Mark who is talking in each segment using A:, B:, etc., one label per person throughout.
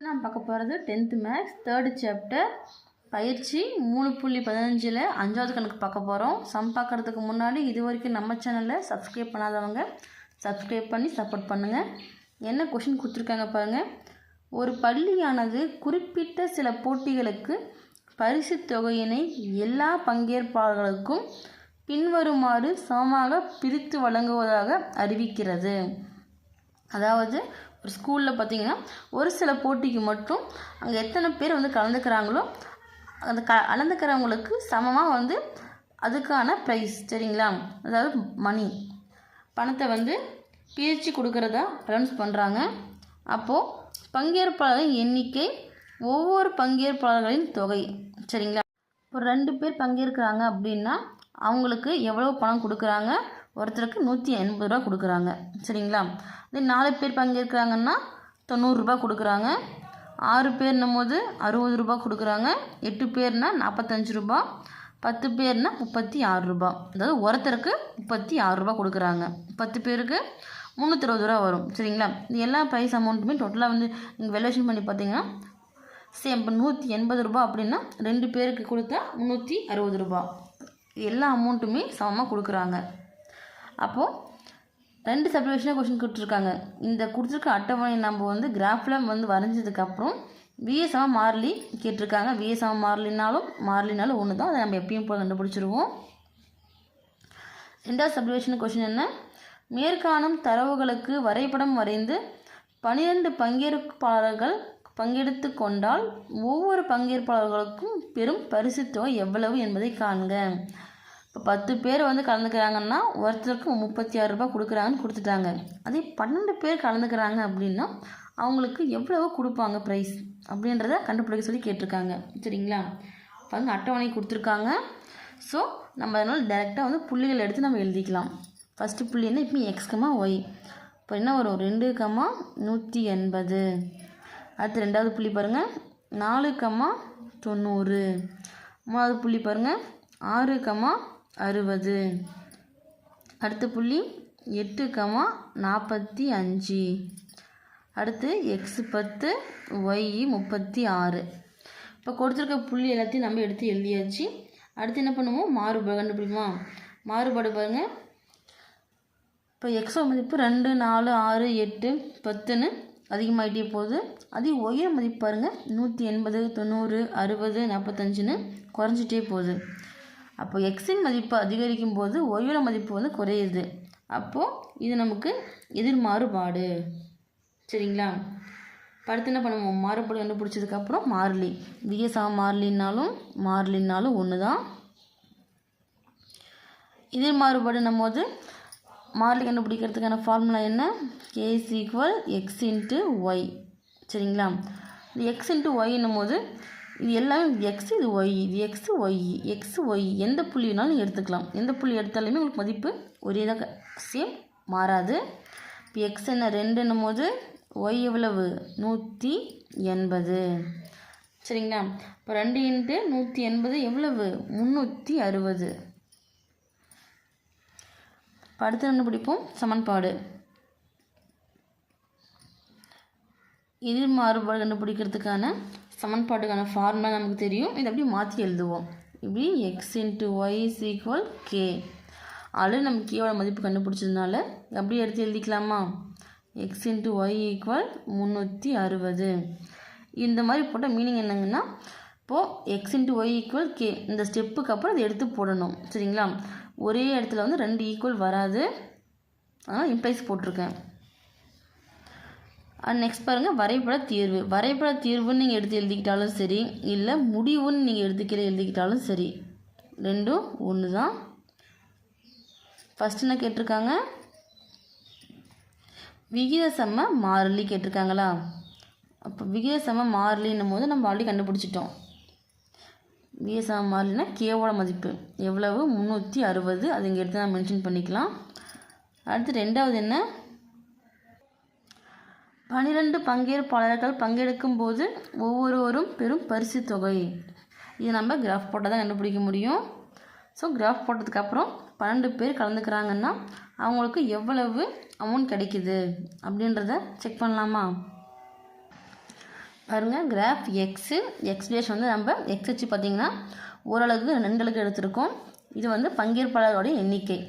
A: நான் பார்க்க போகிறது டென்த்து மேக்ஸ் தேர்டு சாப்டர் பயிற்சி மூணு புள்ளி பதினஞ்சில் அஞ்சாவது கணக்கு பார்க்க போகிறோம் சம் பார்க்குறதுக்கு முன்னாடி இது வரைக்கும் நம்ம சேனலில் சப்ஸ்கிரைப் பண்ணாதவங்க சப்ஸ்கிரைப் பண்ணி சப்போர்ட் பண்ணுங்கள் என்ன கொஷின் கொடுத்துருக்காங்க பாருங்கள் ஒரு பள்ளியானது குறிப்பிட்ட சில போட்டிகளுக்கு பரிசு தொகையினை எல்லா பங்கேற்பாளர்களுக்கும் பின்வருமாறு சமமாக பிரித்து வழங்குவதாக அறிவிக்கிறது. அதாவது ஒரு ஸ்கூலில் பார்த்தீங்கன்னா ஒரு சில போட்டிக்கு மட்டும் அங்கே எத்தனை பேர் வந்து கலந்துக்கிறாங்களோ அந்த க கலந்துக்கிறவங்களுக்கு சமமாக வந்து அதுக்கான ப்ரைஸ் சரிங்களா? அதாவது மணி பணத்தை வந்து பிரித்து கொடுக்குறதா அனௌன்ஸ் பண்ணுறாங்க அப்போது பங்கேற்பாளர்களின் எண்ணிக்கை ஒவ்வொரு பங்கேற்பாளர்களின் தொகை சரிங்களா? இப்போ ரெண்டு பேர் பங்கேற்கிறாங்க அப்படின்னா அவங்களுக்கு எவ்வளோ பணம் கொடுக்குறாங்க? ஒருத்தருக்கு நூற்றி எண்பது ரூபா கொடுக்குறாங்க. சரிங்களா? இதே நாலு பேர் பங்கேற்கிறாங்கன்னா தொண்ணூறுரூபா கொடுக்குறாங்க. ஆறு பேர்னும் போது அறுபது ரூபா கொடுக்குறாங்க. எட்டு பேர்னா நாற்பத்தஞ்சு ரூபா. பத்து பேர்னா முப்பத்தி ஆறு ரூபா. அதாவது ஒருத்தருக்கு முப்பத்தி ஆறு ரூபா கொடுக்குறாங்க. பத்து பேருக்கு முந்நூற்றி இருபது ரூபா வரும். சரிங்களா? இது எல்லா ப்ரைஸ் அமௌண்ட்டுமே டோட்டலாக வந்து நீங்கள் வெலேஷன் பண்ணி பார்த்தீங்கன்னா சேம் இப்போ நூற்றி எண்பது ரூபா அப்படின்னா ரெண்டு பேருக்கு கொடுத்தா முந்நூற்றி அறுபது ரூபா. எல்லா அமௌண்ட்டுமே சமமாக கொடுக்குறாங்க. அப்போது ரெண்டு சப்டிவிஷனாக கொஷின் கொடுத்துருக்காங்க. இந்த கொடுத்துருக்க அட்டவணை நம்ம வந்து கிராஃபில் வந்து வரைஞ்சதுக்கப்புறம் விஎஸ்எம் மாறிலி கேட்டிருக்காங்க. விஎஸ்எம் மாறிலினாலும் மாறிலினாலும் ஒன்று தான் அதை நம்ம எப்பயும் போல் கண்டுபிடிச்சிருவோம். ரெண்டாவது சப்டிவிஷன் கொஷின் என்ன? மேற்காணும் தரவுகளுக்கு வரைபடம் வரைந்து பனிரெண்டு பங்கேற்பாளர்கள் பங்கெடுத்து கொண்டால் ஒவ்வொரு பங்கேற்பாளர்களுக்கும் பெரும் பரிசுத்தொகை எவ்வளவு என்பதை காண்க. இப்போ பத்து பேர் வந்து கலந்துக்கிறாங்கன்னா ஒருத்தருக்கு முப்பத்தி ஆறு ரூபாய் கொடுக்குறாங்கன்னு கொடுத்துட்டாங்க. அதே பன்னெண்டு பேர் கலந்துக்கிறாங்க அப்படின்னா அவங்களுக்கு எவ்வளவு கொடுப்பாங்க ப்ரைஸ் அப்படின்றத கண்டுபிடிக்க சொல்லி கேட்டிருக்காங்க. சரிங்களா? பாருங்க அட்டவணை கொடுத்துருக்காங்க. ஸோ நம்ம அதனால் டேரெக்டாக வந்து புள்ளிகள் எடுத்து நம்ம எழுதிக்கலாம். ஃபஸ்ட்டு புள்ளி என்ன? இப்போ எக்ஸ்கமா ஒய் இப்போ என்ன வரும்? ரெண்டு கம்மா நூற்றி எண்பது. அடுத்து ரெண்டாவது புள்ளி பாருங்கள் நாலு கம்மா தொண்ணூறு. மூணாவது புள்ளி பாருங்கள் ஆறு கம்மா அறுபது. அடுத்த புள்ளி எட்டு கமா நாற்பத்தி அஞ்சு. அடுத்து எக்ஸ் பத்து ஒய் முப்பத்தி ஆறு. இப்போ கொடுத்துருக்க புள்ளி எல்லாத்தையும் நம்ம எடுத்து எழுதியாச்சு. அடுத்து என்ன பண்ணுவோம்? மாறுபாடு கண்டுபிடிக்குமா மாறுபாடு பாருங்கள் இப்போ எக்ஸோ மதிப்பு ரெண்டு நாலு ஆறு எட்டு பத்துன்னு அதிகமாகிட்டே போகுது. அதே ஒய்ய மதிப்பு பாருங்கள் நூற்றி எண்பது தொண்ணூறு அறுபது நாற்பத்தஞ்சுன்னு குறைஞ்சிட்டே போகுது. அப்போ எக்ஸின் மதிப்பு அதிகரிக்கும் போது ஒய்யோட மதிப்பு வந்து குறையுது. அப்போது இது நமக்கு எதிர் மாறுபாடு. சரிங்களா? அடுத்து என்ன பண்ணுவோம்? மாறுபாடு கண்டுபிடிச்சதுக்கப்புறம் மாறிலி. விஎஸ்ஆ மாறிலினாலும் மாறிலினாலும் ஒன்று தான் எதிர் மாறுபாடுன்னும் போது மாறிலி கண்டுபிடிக்கிறதுக்கான ஃபார்முலா என்ன? K is equal X into Y சரிங்களா? இந்த எக்ஸ் இன்ட்டு ஒய்ன்னும் போது இது எல்லாமே எக்ஸ் இது ஒய் இது எக்ஸ் ஒய் எக்ஸ் ஒய் எந்த புள்ளி வேணாலும் எடுத்துக்கலாம். எந்த புள்ளி எடுத்தாலுமே உங்களுக்கு மதிப்பு ஒரே தான் சேம் மாறாது. இப்போ எக்ஸ் என்ன ரெண்டுன்னும் போது ஒய் எவ்வளவு? நூற்றி எண்பது. சரிங்களா? இப்போ ரெண்டு இன்ட்டு நூற்றி எண்பது எவ்வளவு? முந்நூற்றி அறுபது. இப்போ அடுத்து என்ன பிடிப்போம்? சமன்பாடு. எதிர் மாறுபாடு கண்டுபிடிக்கிறதுக்கான சமன்பாட்டுக்கான ஃபார்முலா நமக்கு தெரியும். இதை அப்படியே மாற்றி எழுதுவோம். இப்படி X into Y is equal K already நம்ம கேவோட மதிப்பு கண்டுபிடிச்சதுனால அப்படியே எடுத்து எழுதிக்கலாமா? எக்ஸ் இன்ட்டு ஒய் ஈக்குவல் முந்நூற்றி அறுபது. இந்த மாதிரி போட்டால் மீனிங் என்னங்கன்னா இப்போது X into Y equal K இந்த ஸ்டெப்புக்கு அப்புறம் அதை எடுத்து போடணும். சரிங்களா? ஒரே இடத்துல வந்து ரெண்டு ஈக்குவல் வராது. அதனால் இம்ப்ளைஸ் போட்டிருக்கேன். நெக்ஸ்ட் பாருங்கள் வரைபட தீர்வு. வரைபட தீர்வுன்னு நீங்கள் எடுத்து எழுதிக்கிட்டாலும் சரி இல்லை முடிவுன்னு நீங்கள் எடுத்துக்கிற எழுதிக்கிட்டாலும் சரி ரெண்டும் ஒன்று தான் ஃபஸ்ட் என்ன கேட்டிருக்காங்க? விகித சம மாறிலி கேட்டிருக்காங்களா? அப்போ விகித சம மாறிலின்னும் போது நம்ம ஆல்ரெடி கண்டுபிடிச்சிட்டோம். விகித சம மாறிலினா கேவோட மதிப்பு. எவ்வளவு? முந்நூற்றி அறுபது. அது இங்கே எடுத்து நான் மென்ஷன் பண்ணிக்கலாம். அடுத்து ரெண்டாவது என்ன? பன்னிரெண்டு பங்கேற்பாளர்கள் பங்கெடுக்கும் போது ஒவ்வொருவரும் பெரும் பரிசு தொகை. இது நம்ம கிராஃப் போட்டால் தான் கண்டுபிடிக்க முடியும். ஸோ கிராஃப் போட்டதுக்கப்புறம் பன்னெண்டு பேர் கலந்துக்கிறாங்கன்னா அவங்களுக்கு எவ்வளவு அமௌண்ட் கிடைக்குது அப்படின்றத செக் பண்ணலாமா? பாருங்க கிராஃப் எக்ஸு எக்ஸ் டேஷ் வந்து நம்ம எக்ஸ் வச்சு பார்த்திங்கன்னா ஓரளவுக்கு ரெண்டு அளவுக்கு எடுத்திருக்கோம். இது வந்து பங்கேற்பாளர்களுடைய எண்ணிக்கை.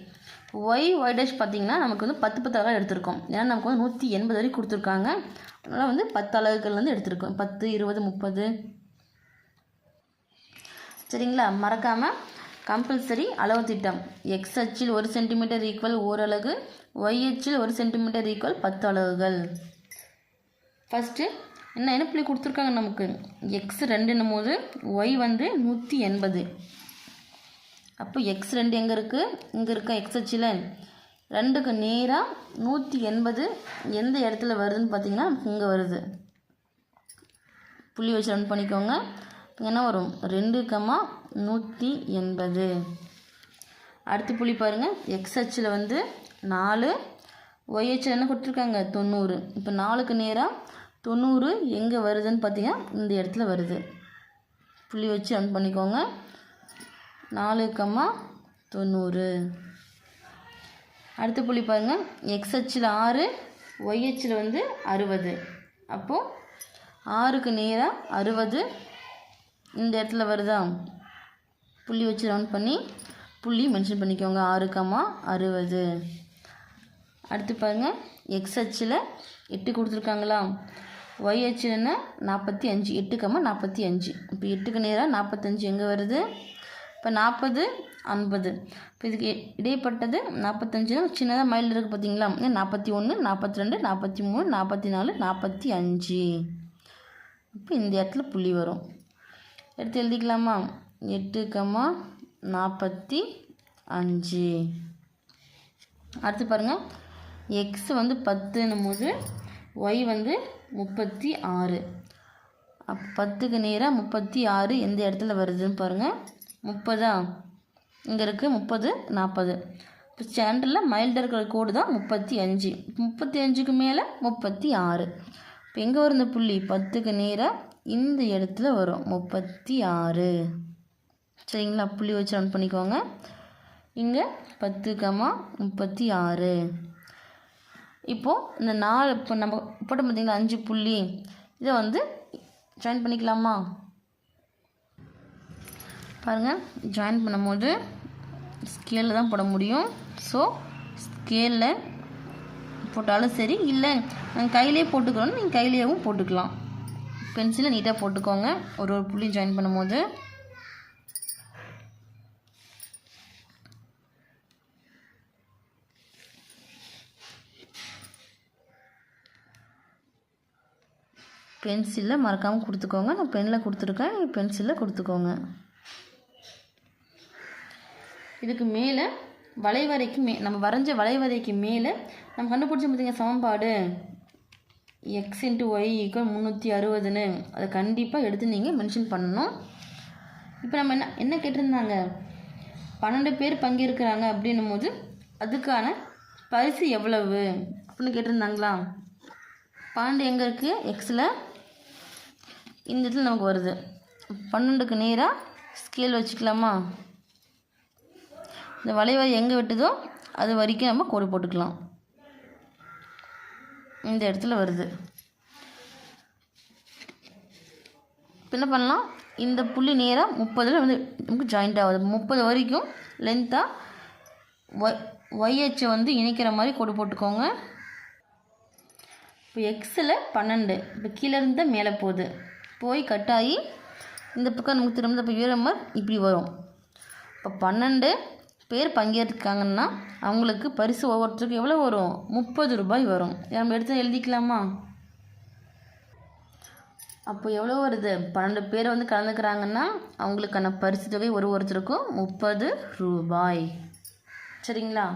A: ஒய் ஒய் டேஷ் பார்த்தீங்கன்னா நமக்கு வந்து பத்து பத்து அழகாக எடுத்திருக்கோம். ஏன்னா நமக்கு வந்து நூற்றி எண்பது வரைக்கும் கொடுத்துருக்காங்க. அதனால் வந்து பத்து அலகுகள் வந்து எடுத்திருக்கோம். பத்து இருபது முப்பது. சரிங்களா? மறக்காமல் கம்பல்சரி அளவு திட்டம். எக்ஸ் அச்சில் ஒரு சென்டிமீட்டர் ஈக்குவல் ஓரலகு ஒய் அச்சில் ஒரு சென்டிமீட்டர் ஈக்குவல் பத்து அலகுகள் ஃபஸ்ட்டு என்ன என்ன பிள்ளை கொடுத்துருக்காங்க நமக்கு? எக்ஸ் ரெண்டுன்னும் போது ஒய் வந்து நூற்றி எண்பது. அப்போ எக்ஸ் ரெண்டு எங்கே இருக்குது இங்கே இருக்கா எக்ஸ் அச்சில் ரெண்டுக்கு நேராக நூற்றி எண்பது எந்த இடத்துல வருதுன்னு பார்த்தீங்கன்னா இங்கே வருது. புள்ளி வச்சு ரன் பண்ணிக்கோங்க. என்ன வரும்? ரெண்டு கம்மா நூற்றி எண்பது. அடுத்து புள்ளி பாருங்கள் எக்ஸ் அச்சில் வந்து நாலு. ஒய்ஹெச்சில் என்ன கொடுத்துருக்காங்க? தொண்ணூறு. இப்போ நாலுக்கு நேராக தொண்ணூறு எங்கே வருதுன்னு பார்த்தீங்கன்னா இந்த இடத்துல வருது. புள்ளி வச்சு ரன் பண்ணிக்கோங்க. நாலு கம்மா தொண்ணூறு. அடுத்த புள்ளி பாருங்கள் எக்ஸ் அச்சில் ஆறு ஒய் அச்சில் வந்து அறுபது. அப்போது ஆறுக்கு நேராக அறுபது. இந்த இடத்துல வருதா? புள்ளி வச்சு ரவுண்ட் பண்ணி புள்ளி மென்ஷன் பண்ணிக்கோங்க. ஆறு கம்மா அறுபது. அடுத்து பாருங்கள் எக்ஸ் அச்சில் எட்டு கொடுத்துருக்காங்களா? ஒய் அச்சில்னா நாற்பத்தி அஞ்சு. எட்டு கம்மா நாற்பத்தி அஞ்சு. இப்போ எட்டுக்கு நேராக நாற்பத்தஞ்சு எங்கே வருது? இப்போ நாற்பது ஐம்பது. இப்போ இதுக்கு இடைப்பட்டது நாற்பத்தஞ்சுனா சின்னதாக மைல் இருக்குது பார்த்தீங்களா? நாற்பத்தி ஒன்று நாற்பத்தி ரெண்டு நாற்பத்தி மூணு நாற்பத்தி நாலு நாற்பத்தி அஞ்சு. இப்போ இந்த இடத்துல புள்ளி வரும். எடுத்து எழுதிக்கலாமா? எட்டு கம்மா நாற்பத்தி அஞ்சு. அடுத்து பாருங்கள் எக்ஸ் வந்து பத்துன்னும் போது ஒய் வந்து முப்பத்தி ஆறு. அப் பத்துக்கு நேராக முப்பத்தி ஆறு எந்த இடத்துல வருதுன்னு பாருங்கள் முப்பதா? இங்கே இருக்குது முப்பது நாற்பது இப்போ சென்டரில் மைல்டாக இருக்கிற கோடு தான் முப்பத்தி அஞ்சு. முப்பத்தி அஞ்சுக்கு மேலே முப்பத்தி ஆறு. இப்போ எங்கே வரும் இந்த புள்ளி? பத்துக்கு நேராக இந்த இடத்துல வரும். முப்பத்தி ஆறு. சரிங்களா? புள்ளி வச்சு ரன் பண்ணிக்கோங்க. இங்கே பத்து கமா முப்பத்தி ஆறு. இப்போது இந்த நாலு இப்போ நம்ம போட்டோம் பார்த்தீங்களா அஞ்சு புள்ளி. இதை வந்து ஜாயின் பண்ணிக்கலாமா? பாருங்கள் ஜாயின் பண்ணும்போது ஸ்கேலில் தான் போட முடியும். ஸோ ஸ்கேலில் போட்டாலும் சரி இல்லை நாங்கள் கையிலே போட்டுக்கிறோம் நீங்கள் கையிலேயும் போட்டுக்கலாம். பென்சிலை நீட்டாக போட்டுக்கோங்க. ஒரு ஒரு புள்ளி ஜாயின் பண்ணும்போது. பென்சிலில் மறக்காமல் கொடுத்துக்கோங்க. நான் பெனில் கொடுத்துருக்கேன். பென்சிலில் கொடுத்துக்கோங்க. இதுக்கு மேலே வளைவரைக்கு மே நம்ம வரைஞ்ச வளைவரைக்கு மேலே நம்ம கண்டுபிடிச்ச பார்த்திங்க சமன்பாடு? எக்ஸ் இன்ட்டு ஒய் ஈக்குவல் முந்நூற்றி அறுபதுன்னு. அதை கண்டிப்பாக எடுத்து நீங்கள் மென்ஷன் பண்ணணும். இப்போ நம்ம என்ன என்ன கேட்டிருந்தாங்க? பன்னெண்டு பேர் பங்கேற்கிறாங்க அப்படின்னும் போது அதுக்கான பரிசு எவ்வளவு? அப்படின்னு கேட்டிருந்தாங்களா? பன்னெண்டு எங்கே இருக்குது எக்ஸில் இந்த இடத்துல நமக்கு வருது. பன்னெண்டுக்கு நேராக ஸ்கேல் வச்சுக்கலாமா? இந்த வளைவை எங்கே வெட்டுதோ அது வரைக்கும் நம்ம கோடு போட்டுக்கலாம். இந்த இடத்துல வருது. இப்போ என்ன பண்ணலாம்? இந்த புள்ளி நேராக முப்பதில் வந்து நமக்கு ஜாயிண்ட் ஆகுது. முப்பது வரைக்கும் லென்த்தாக ஒய் ஒய்ஹெச்சை வந்து இணைக்கிற மாதிரி கோடு போட்டுக்கோங்க. இப்போ எக்ஸில் பன்னெண்டு. இப்போ கீழே இருந்தால் மேலே போகுது. போய் கட் ஆகி இந்த பக்கம் நமக்கு திரும்ப இப்போ ஈரமர் இப்படி வரும். இப்போ பன்னெண்டு பேர் பங்கேற்காங்கன்னா அவங்களுக்கு பரிசு ஒவ்வொருத்தருக்கும் எவ்வளோ வரும்? முப்பது ரூபாய் வரும். நம்ம எடுத்து எழுதிக்கலாமா? அப்போ எவ்வளோ வருது? பன்னெண்டு பேர் வந்து கலந்துக்கிறாங்கன்னா அவங்களுக்கான பரிசு தொகை ஒரு ஒருத்தருக்கும் முப்பது ரூபாய். சரிங்களா?